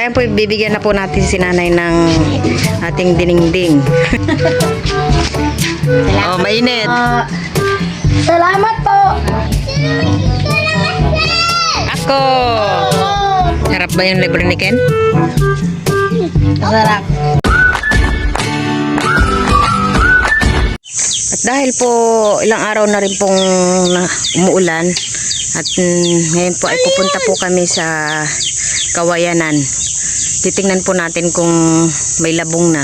Tayo po, bibigyan na po natin si nanay ng ating diningding. oh, mainit. Salamat po. Ako! Sarap ba yung libre ni Ken? Sarap. At dahil po ilang araw na rin pong na, umuulan at mm, ngayon po ay pupunta po kami sa Kawayanan. Titingnan po natin kung may labong na.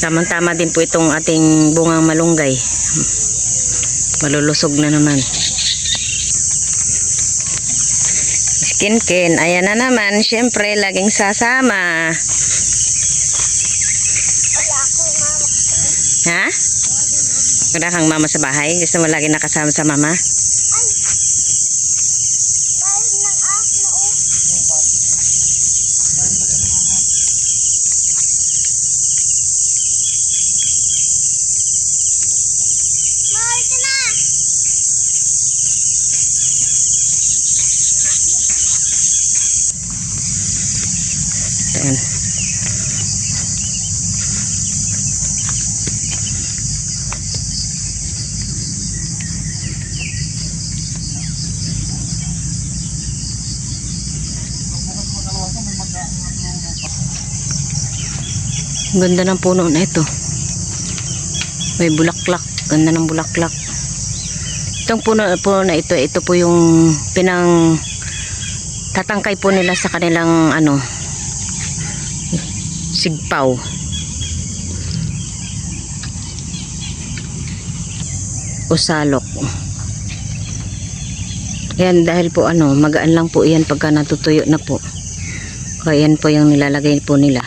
Tamang-tama din po itong ating bungang malunggay. Malulusog na naman. Skin Ken, ayan na naman. Siyempre, laging sasama. Ha? Wala kang mama sa bahay? Gusto mo lagi nakasama sa mama? Ganda ng puno na ito. May bulaklak. Ganda ng bulaklak. Itong puno, puno na ito, ito po yung pinang tatangkay po nila sa kanilang ano sigpaw. O salok. Yan dahil po ano, magaan lang po yan pagka natutuyo na po. Kaya yan po yung nilalagay po nila.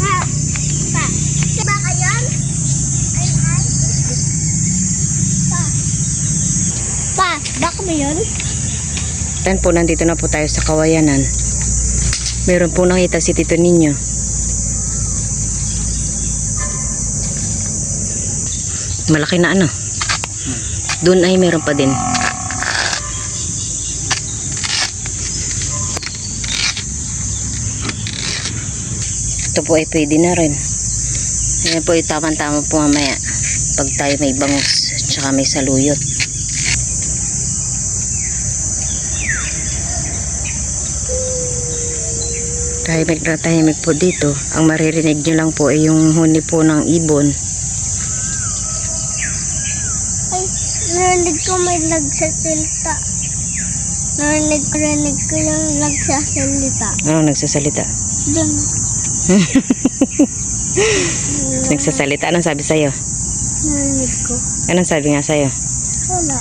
Pa, pa, ba kayon? Ay, ay. Pa, pa, baka mo yun? Yan po, nandito na po tayo sa kawayanan. Meron po nakita si Tito Ninyo. Malaki na ano. Doon ay meron pa din. Ito po ay pwede na rin. Yan po ay tamang-tama po mamaya. Pag tayo may bangus, tsaka may saluyot. Tahimik na tahimik po dito. Ang maririnig nyo lang po ay yung huni po ng ibon. Ay, narinig ko may nagsasalita. Narinig ko, narinig ko yung nagsasalita. Ano nagsasalita? Doon. Nagsasalita? Anong sabi sa'yo? Narinig ko. Anong sabi nga sa'yo? Wala.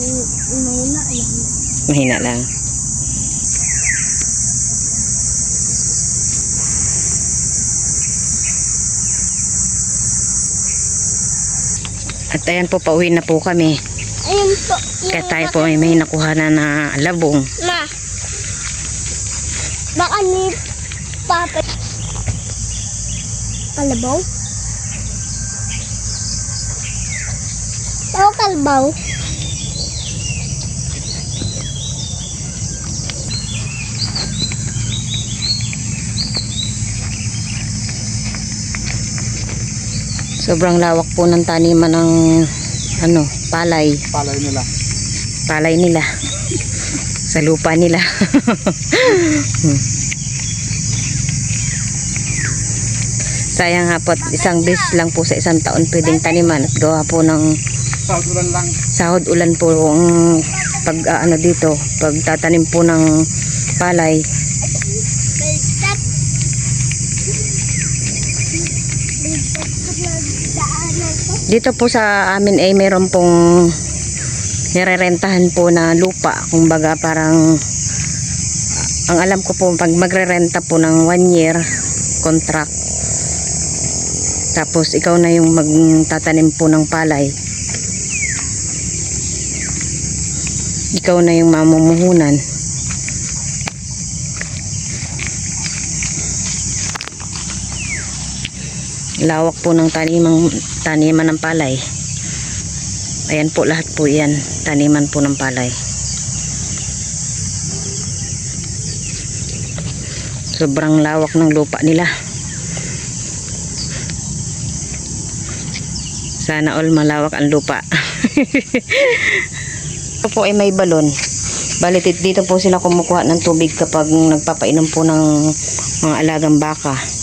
May- May na lang. Mahina lang. At ayan po, pauwi na po kami. Ayun po. Kaya tayo po ay may nakuha na na labong. Ma. Baka ni Papa. Kalabaw? Ako kalbaw. Sobrang lawak po ng taniman ng ano, palay. palay nila. palay nila sa lupa nila sayang nga po isang beses lang po sa isang taon pwedeng taniman at gawa po ng Sa ulan lang. sahod ulan po ang pag ah, ano dito pag tatanim po ng palay Balikat. Balikat ko nagdaanan ko. Dito po sa amin ay meron pong nirerentahan po na lupa. Kumbaga parang ang alam ko po pag magrerenta po ng one year contract tapos ikaw na yung magtatanim po ng palay ikaw na yung mamumuhunan lawak po ng taniman, taniman ng palay Ayan po lahat po yan. Taniman po ng palay. Sobrang lawak ng lupa nila. Sana all malawak ang lupa. Ito po ay may balon. Balit dito po sila kumukuha ng tubig kapag nagpapainom po ng mga alagang baka.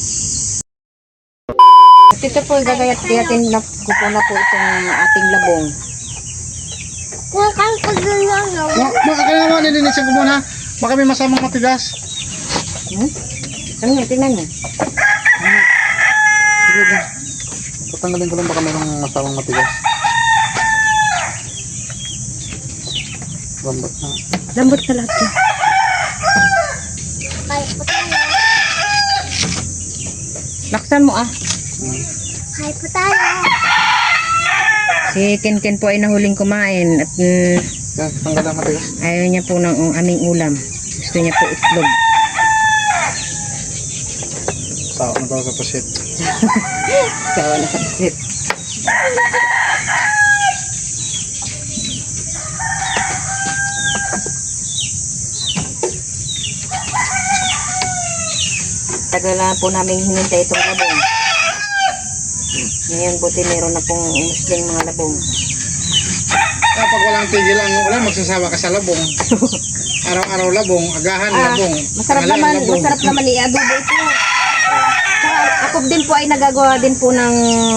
At ito po gagayat-gayatin na ko po na po itong ating labong. Kung kang paglulungaw. Ma, ma, kaya naman nilinisin ko muna. Baka may masamang matigas. Hmm? Ano nga, tingnan mo. Sige ba? Tatanggalin ko lang baka mayroong masamang matigas. Lambot na. Lambot na lahat yan. Laksan mo ah. Kaya po tayo. Si Ken Ken po ay nahuling kumain at mm, ayaw niya po ng um, aming ulam. Gusto niya po itlog. Tao na daw sa pasit. Sawa na sa pusit. Tagal na po namin hinintay itong labong. Ngayon buti meron na pong umusling mga labong. Kaya pag walang tigil ang ulan, magsasawa ka sa labong. Araw-araw labong, agahan Ah, labong. masarap naman, labong. masarap naman i-adobo ito. Saka ako din po ay nagagawa din po ng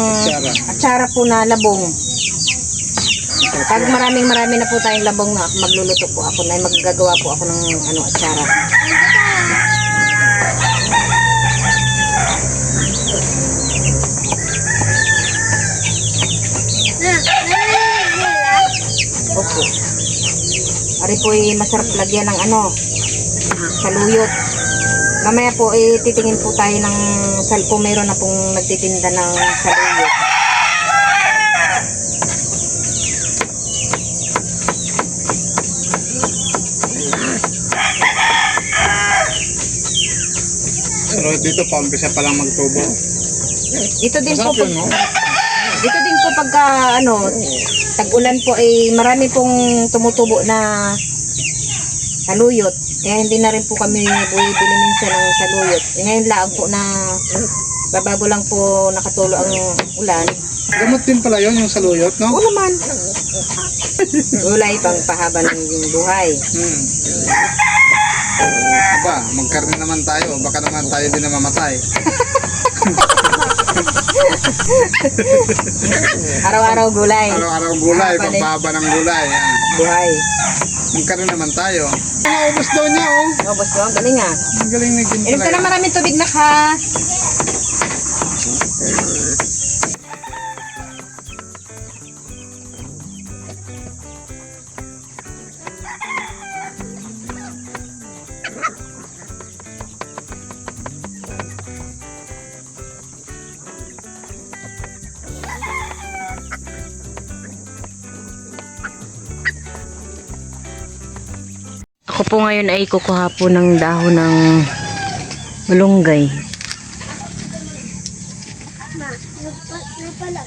Atsara. atsara po na labong. Pag maraming marami na po tayong labong na magluluto po ako na maggagawa po ako ng ano atsara. Ari po ay masarap lagyan ng ano saluyot. Mamaya po eh, titingin po tayo ng sal kung mayroon na pong nagtitinda ng saluyot. Pero dito, paumpisa pa lang magtubo. Ito din po Masarap yun, no? Ito din po pagka ano, tag-ulan po ay marami pong tumutubo na saluyot. Kaya hindi na rin po kami bumibili minsan ng saluyot. Eh, ngayon lang po na babago lang po nakatulo ang ulan. Gamot din pala yun, yung saluyot, no? Oo naman. Ulay pang pahaba ng buhay. Hmm. Aba, magkarne naman tayo. Baka naman tayo din na mamatay. Araw-araw gulay. Araw-araw gulay, Ah, pagbaba ng gulay. Yan. Buhay. Magkarne naman tayo. Ang ubos daw niya, oh. Ko, ang galing ah. Ang galing na Inom ka na maraming tubig na ka. Po ngayon ay kukuha po ng dahon ng malunggay. Ma, napa, napala.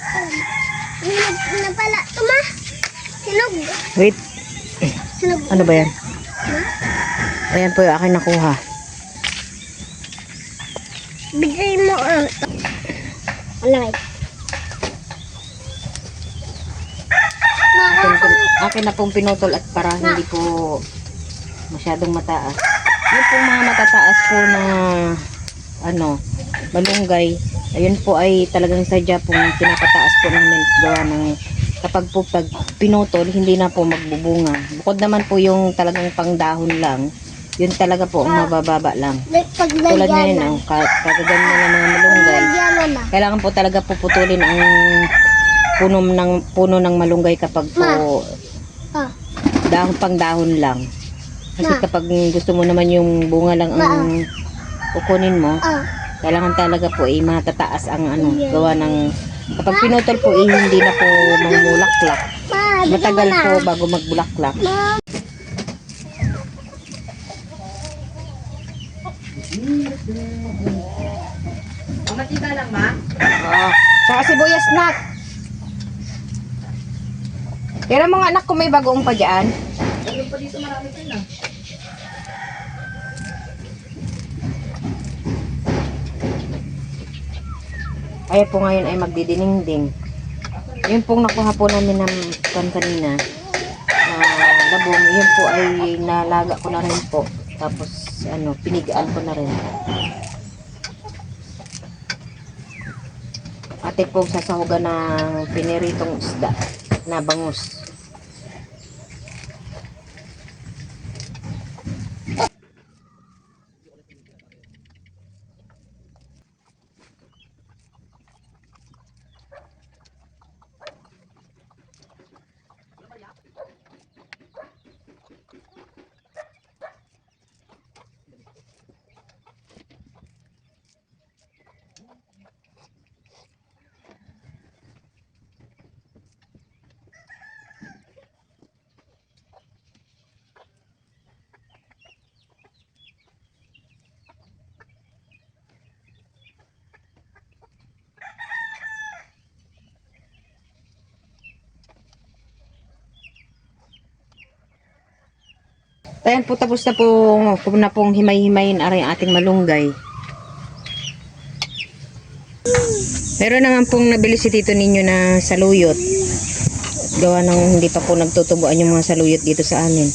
Nap, napala to ma. Wait, ano ba yan? Ayan po yung akin nakuha. Bigay mo ang Alay. Po- akin na pong pinutol at para hindi po masyadong mataas. Yung po mga matataas po na ano, malunggay. Ayun po ay talagang sadya pong pinapataas po namin gawa ng kapag po pag pinutol, hindi na po magbubunga. Bukod naman po yung talagang pangdahon lang, yun talaga po ang mabababa lang. Tulad ngayon, ang ka- kagaganyan ng mga malunggay. Na. Kailangan po talaga puputulin ang puno ng puno ng malunggay kapag po Ah. dahon pang dahon lang. Kasi Ma. kapag gusto mo naman yung bunga lang ang kukunin mo, Ah. kailangan talaga po ay matataas ang ano, Yeah. gawa ng kapag pinutol po eh, hindi na po mamulaklak. Matagal na. po bago magbulaklak. Ma. Mamatita lang ma? Oo. Saka sibuyas na. Pero mga anak ko may bagoong pa dyan. Ayan po ngayon ay magdidiningding. Yun pong nakuha po namin ng kan kanina. Na labong, yun po ay nalaga ko na rin po. Tapos, ano, pinigaan ko na rin. Ate po sasahugan ng piniritong isda na bangus. Ayan po, tapos na po, kung na pong himay-himayin aray ating malunggay. Meron naman pong nabili si tito ninyo na saluyot. Gawa ng hindi pa po nagtutubuan yung mga saluyot dito sa amin.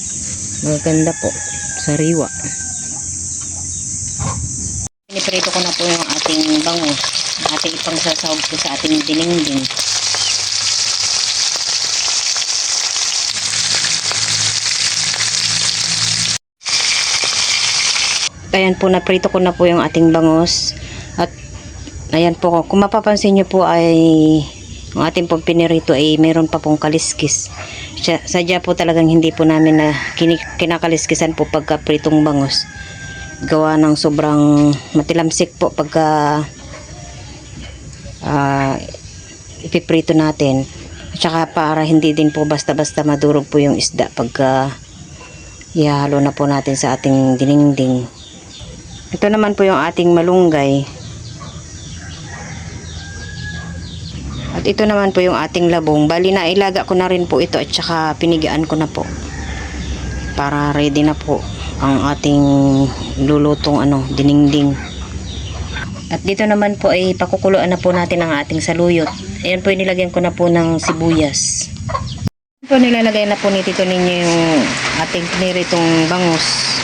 Maganda po. Sariwa. Piniprito ko na po yung ating bangus. Ating ipang sasahog ko sa ating dinengding. Ayan po, naprito ko na po yung ating bangus. At ayan po, kung mapapansin nyo po ay ang ating pong pinirito ay meron pa pong kaliskis. Sadya po talagang hindi po namin na kinakaliskisan po pagka pritong bangus. Gawa ng sobrang matilamsik po pagka ah, ipiprito natin. At saka para hindi din po basta-basta madurog po yung isda pagka ihalo na po natin sa ating dinengding. Ito naman po yung ating malunggay. At ito naman po yung ating labong. Bali na ilaga ko na rin po ito at saka pinigaan ko na po. Para ready na po ang ating lulutong ano, diningding. At dito naman po ay pakukuluan na po natin ang ating saluyot. Ayan po nilagyan ko na po ng sibuyas. Ito nilalagay na po ni Tito ninyo yung ating piniritong bangus.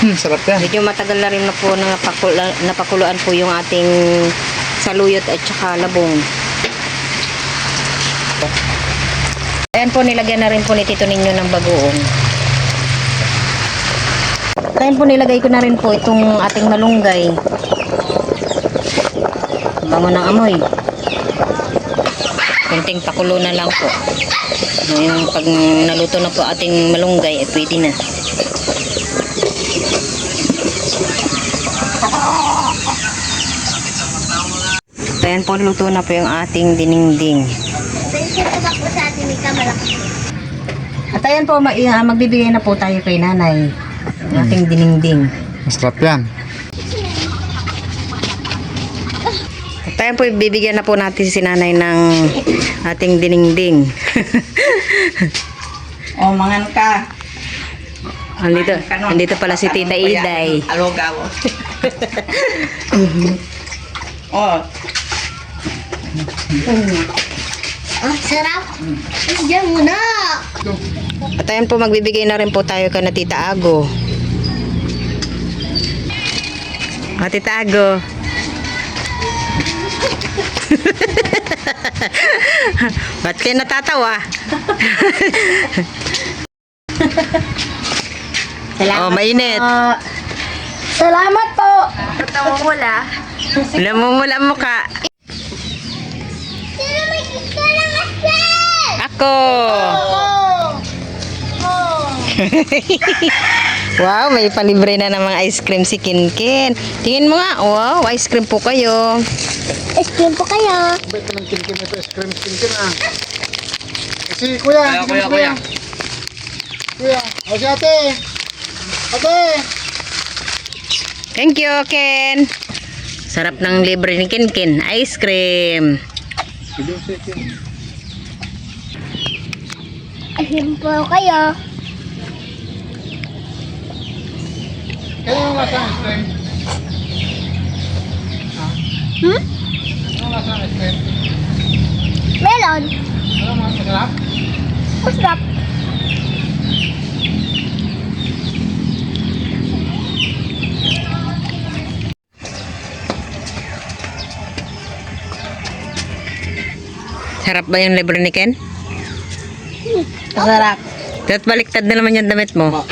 Hmm, sarap yan. Medyo matagal na rin na po na napakula, napakuluan po yung ating saluyot at saka labong. Ayan po, nilagyan na rin po ni Tito ninyo ng bagoong. Ayan po, nilagay ko na rin po itong ating malunggay. Bango ng amoy. Kunting pakulo na lang po. Ngayon, pag naluto na po ating malunggay, eh, pwede na. Ayan po, luto na po yung ating Kamala. At ayan po, ma- magbibigay na po tayo kay nanay. Yung ating diningding. Masarap yan. At ayan po, bibigyan na po natin si nanay ng ating diningding. O, mangan ka. andito, andito pala si Tita Iday. Alogaw. o, Ah, sarap. Diyan muna. At ayan po, magbibigay na rin po tayo kay na Tita Ago. O, Tita Ago. Ba't kayo natatawa? oh, mainit. Salamat po. Namumula ang mukha. Sino may gusto ng Oh. Oh. Wow, may palibre na ng mga ice cream si Kinkin. Tingin mo nga, wow, ice cream po kayo. Ice cream po kayo. Bait naman kinkin ito, ice cream kinkin ah. Si kuya, kuya, kuya, kuya. Kuya, o si ate. Ate. Thank you, Ken. Sarap ng libre ni Kinkin. Ice cream. Si Joseph yun. Asim po kayo. Kaya yung lasa ice cream? Ha? Hmm? Anong lasa ice cream? Melon. Ano mga masarap? Masarap. Sarap ba yung libre ni Ken? Masarap. Dapat baliktad na naman yung damit mo. Ma-